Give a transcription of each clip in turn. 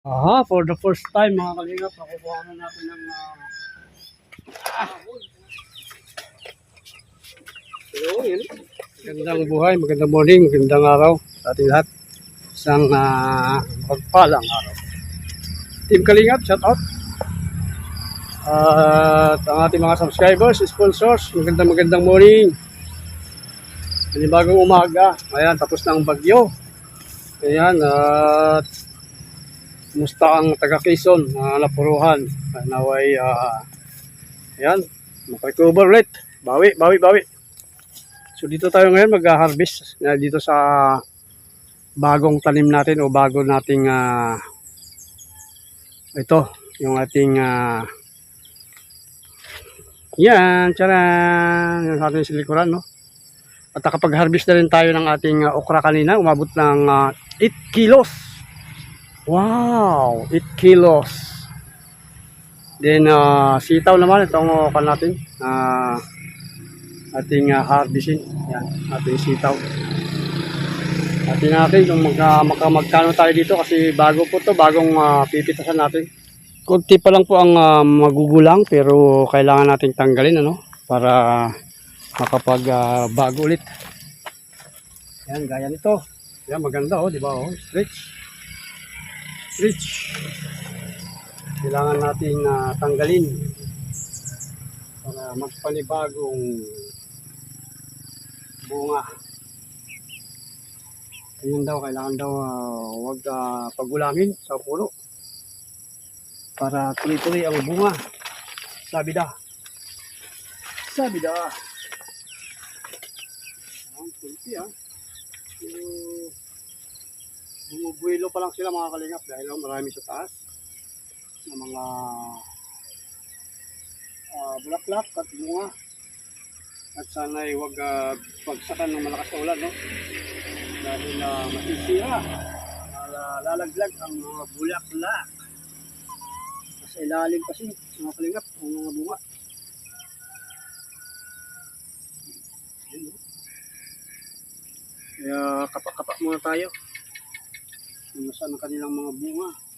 Aha, for the first time mga kalingap, nakukuha na natin ng uh, Hello, yun. Magandang buhay, magandang morning, magandang araw sa ating lahat. Isang uh, magpalang araw. Team Kalingap, shout out. At ang ating mga subscribers, sponsors, magandang magandang morning. Panibagong umaga. Ayan, tapos na ang bagyo. Ayan, at Kumusta ang taga Quezon, mga napuruhan? Naway, ah, ayan, makikover ulit. Bawi, bawi, bawi. So dito tayo ngayon mag-harvest na dito sa bagong tanim natin o bago nating ah, ito, yung ating ah, yan, tsaran, yung ating silikuran, no? At nakapag-harvest na rin tayo ng ating ah, okra kanina, umabot ng ah, 8 kilos. Wow, 8 kilos. Then uh, sitaw naman itong uh, kan natin. Uh, ating uh, harvesting. Yan, ating sitaw. Atin natin kung magka, magka, magkano tayo dito kasi bago po to, bagong uh, pipitasan natin. Kunti pa lang po ang uh, magugulang pero kailangan nating tanggalin ano para makapag uh, bago ulit. Yan, gaya nito. Yan, maganda oh, di ba oh, stretch stretch kailangan natin na tanggalin para magpanibagong bunga. Ganyan daw kailangan daw uh, wag uh, pagulangin sa puno para tuloy-tuloy ang bunga. Sabi da sabi da ang kulpi ah. Yung bumubuelo pa lang sila mga kalingap dahil marami sa taas. Ng mga uh, bulaklak at bunga. At sana ay huwag uh, pagsakan ng malakas na ulan no? dahil uh, masisira. Uh, lalaglag ang mga bulaklak. Nasa ilalim kasi mga kalingap ang mga bunga. Kaya kapak-kapak muna tayo ang kanilang mga bunga.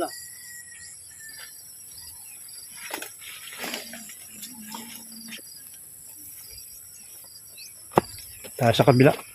Ah. Tayo sa kabila.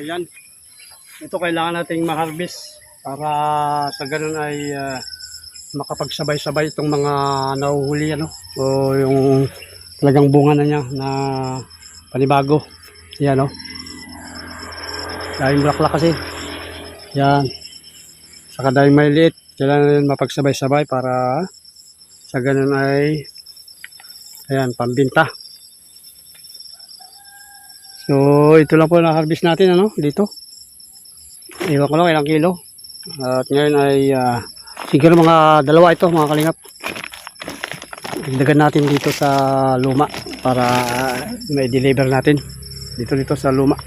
Ayan. Ito kailangan nating ma-harvest para sa ganun ay ah, makapagsabay-sabay itong mga nahuhuli ano o yung talagang bunga na niya na panibago. Yan oh. Dahil bulaklak kasi. Yan. Saka dahil may liit, kailangan mapagsabay-sabay para sa ganun ay ayan, pambinta. So, ito lang po na harvest natin ano, dito. Iwan ko lang ilang kilo. At ngayon ay ah, siguro mga dalawa ito mga kalingap. Dagdagan natin dito sa luma para may deliver natin dito dito sa luma.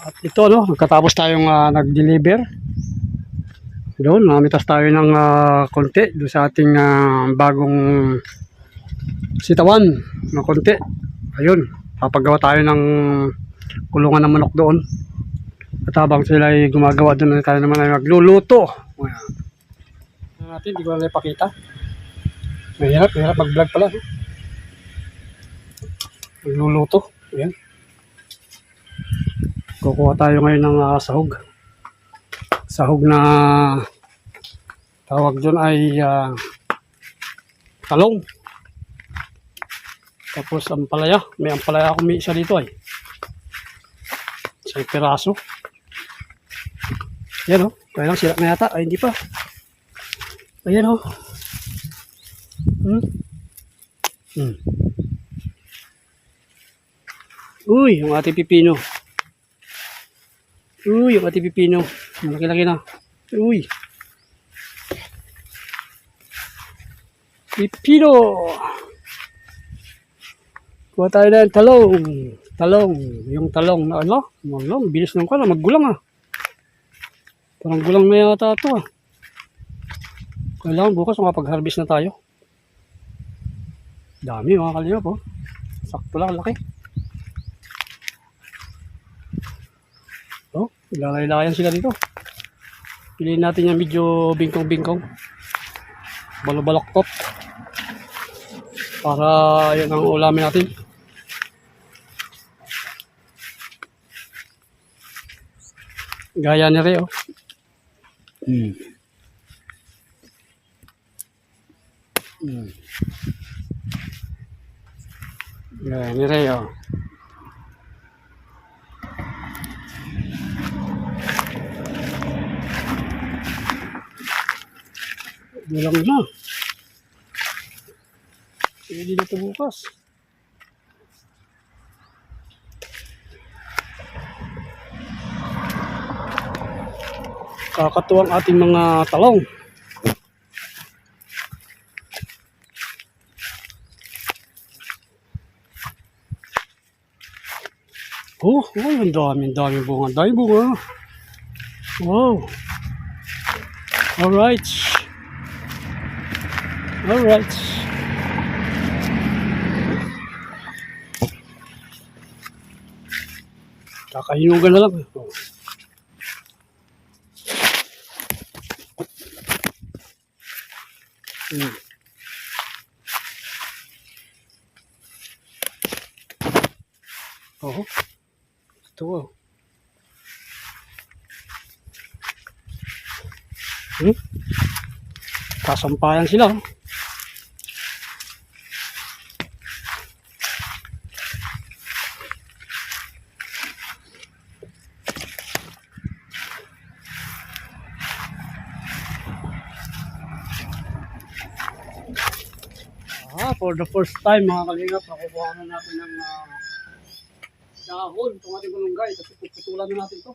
At ito no, katapos tayong ah, nag-deliver. Doon, namitas tayo ng ah, konti doon sa ating ah, bagong sitawan ng konti. Ayun, papagawa tayo ng kulungan ng manok doon. At habang sila ay gumagawa doon, tayo naman ay magluluto. Ayan. Natin, hindi ko na ipakita. Mahirap, mahirap mag-vlog pala. no? Magluluto. Ayan. Kukuha tayo ngayon ng ah, sahog. Sahog na tawag doon ay ah, talong. Tapos ampalaya. May ampalaya akong may isa dito ay. Isang piraso. Yan o. Kaya lang sila na yata. Ay hindi pa. Ayan o. Hmm? Hmm. Uy, yung ating pipino. Uy, yung ating pipino. Malaki-laki na. Uy. Pipino. Kuha tayo ng talong. Talong. Yung talong na ano? Malong. Bilis ng kala. Maggulang ah. Parang gulang na yata ito ah. Kailangan bukas makapag-harvest na tayo. Dami mga kalina po. Sakto lang laki. Oh, lalay-layan sila dito. Piliin natin yung medyo bingkong-bingkong. Balobaloktot. Para yan ang ulamin natin. Gaya ni Reo. Hmm. Hmm. Gaya ni Reo. Bilang na. Pwede na ito bukas. Kakatuwang ating mga talong. Oh, oh, ang dami, ang dami bunga. Ang dami bunga. Wow. Alright. Alright. Kakahinugan na lang. Oh. Hmm. Oh. Ito oh. Hmm? Kasampayan sila. oh. Ah, for the first time mga kalingap, nakukuha na natin ng ah, dahon itong ating gulunggay kasi puputulan na natin to.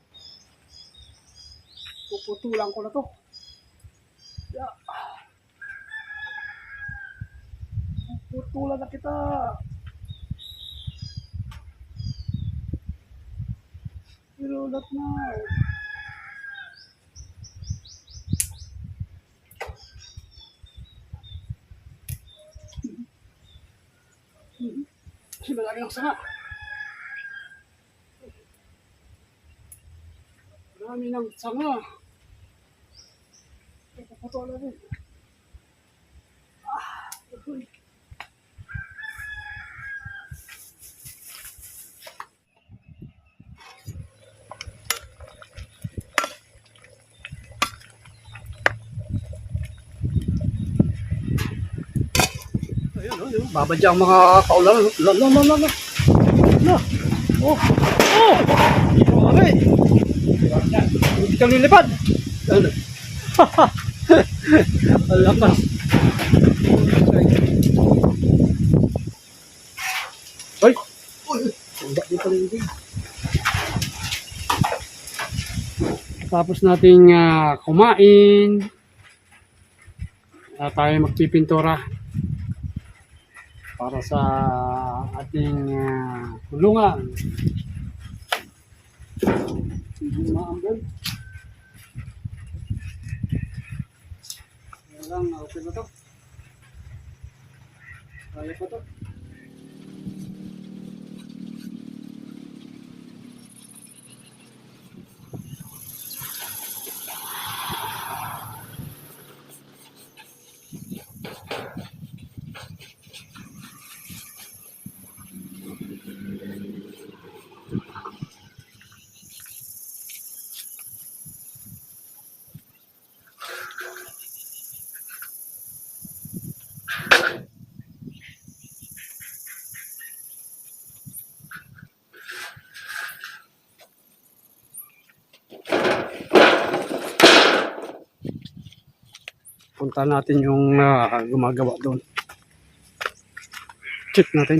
Puputulan ko na to. Ya. Putulan na kita. Pinulat na. Kasi ng sanga. Marami ng sanga. Puputulan din. Ah, Babadya ang mga kaulan. La, la, la, la, la. La. Oh. Oh. Grabe. Hindi kang lilipad. Ano? Ang lakas. Ay. Uy. Tanda din pala yung. Tapos nating ah, kumain. Uh, tayo magpipintura para sa ating uh, maambol. Kaya lang, okay ba to? Kaya pa to? Punta natin yung ah, gumagawa doon. Check natin.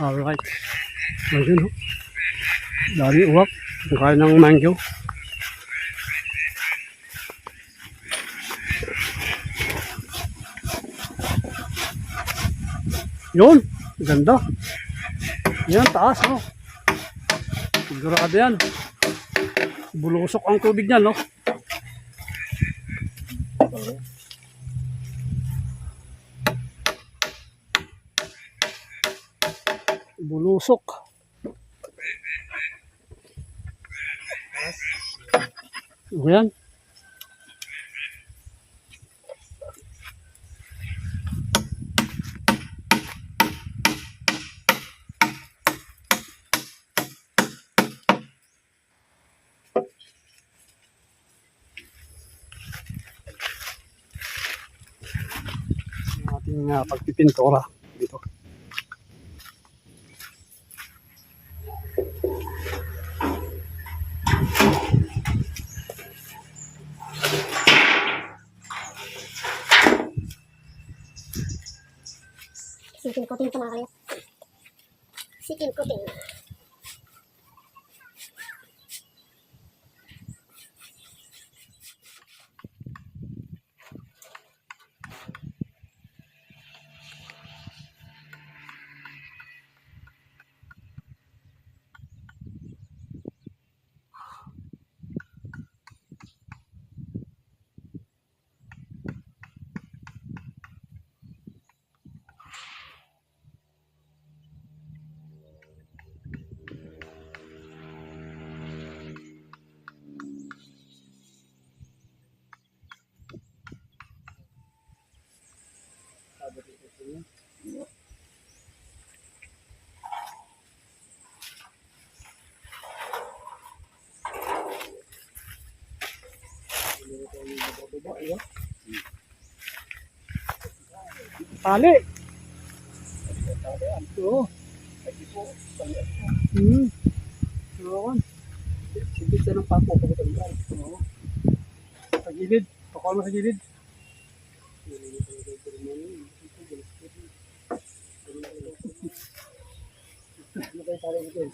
Alright. Ayun oh. Dami uwak. Kaya ng mango. Yun. Ganda. Yan, taas oh. Sigurado yan. Bulusok ang tubig niya, no? Bulusok. Ano ating uh, pagpipintura dito. Sikin-kutin ko mga kayo. Sikin-kutin. Tali. Oo. Hmm. Oo. Sige siya ng papo ito. Oo. Sa gilid. Pakuha mo sa gilid. Ano ba yung tali natin?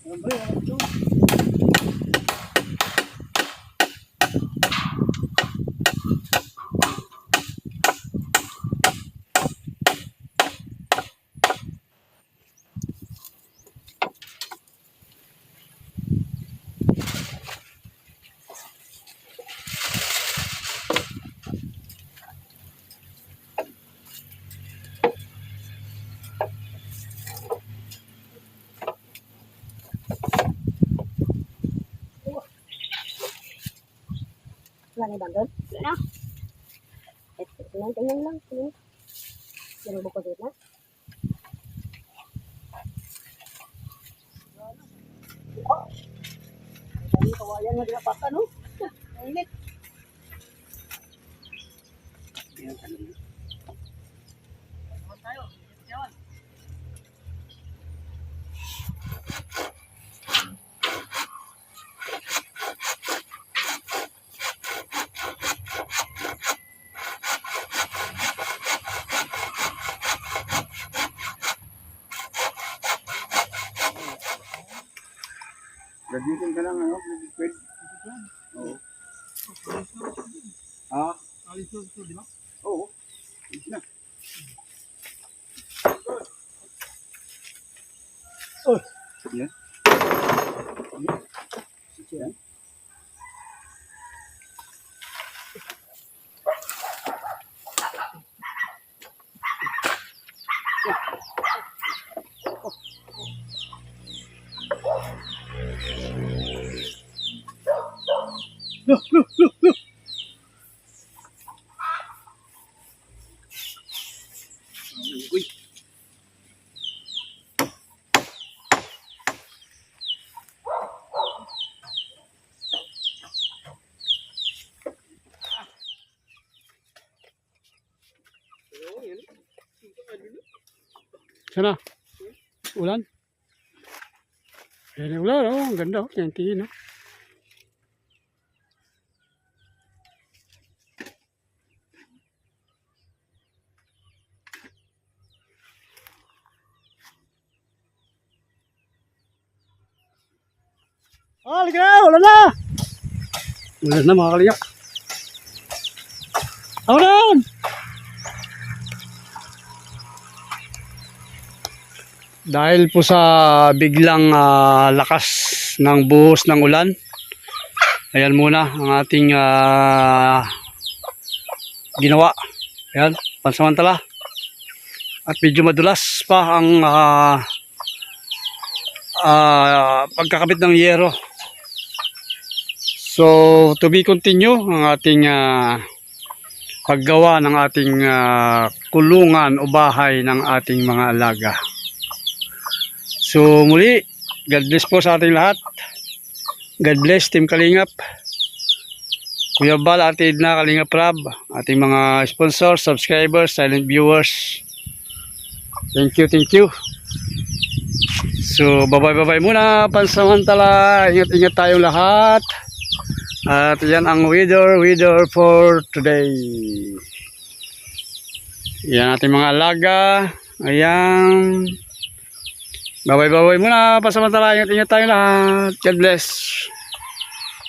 Ano ba yung ito? Bandod. Ano? Eh, tingnan, tingnan lang. Tingnan. Yan ang bukod na. Ang kawayan na dinapata, no? Init. Yan, ano Gamitin ka lang, ano? Liquid. Oo. Ah, Alis na ito, di ba? oo. Ito na. Oh. Yan. Yan. Uy. Sana? Ulan? Ayan ulan, oh. Ang ganda, oh. Tingin, oh. Ah, halika na! Ulan na! Ulan na mga kaliyak. Dahil po sa biglang ah, lakas ng buhos ng ulan, ayan muna ang ating ah, ginawa. Ayan, pansamantala. At medyo madulas pa ang ah, ah, pagkakabit ng yero. So, to be continue ang ating ah, paggawa ng ating ah, kulungan o bahay ng ating mga alaga. So, muli, God bless po sa ating lahat. God bless Team Kalingap. Kuya Bal, Ate Edna, Kalingap Rab, ating mga sponsors, subscribers, silent viewers. Thank you, thank you. So, bye-bye-bye muna. Pansamantala, ingat-ingat tayong lahat. At yan ang weather, weather for today. Yan ating mga alaga. Ayan. Bye-bye-bye muna. Pansamantala, ingat-ingat tayong lahat. God bless.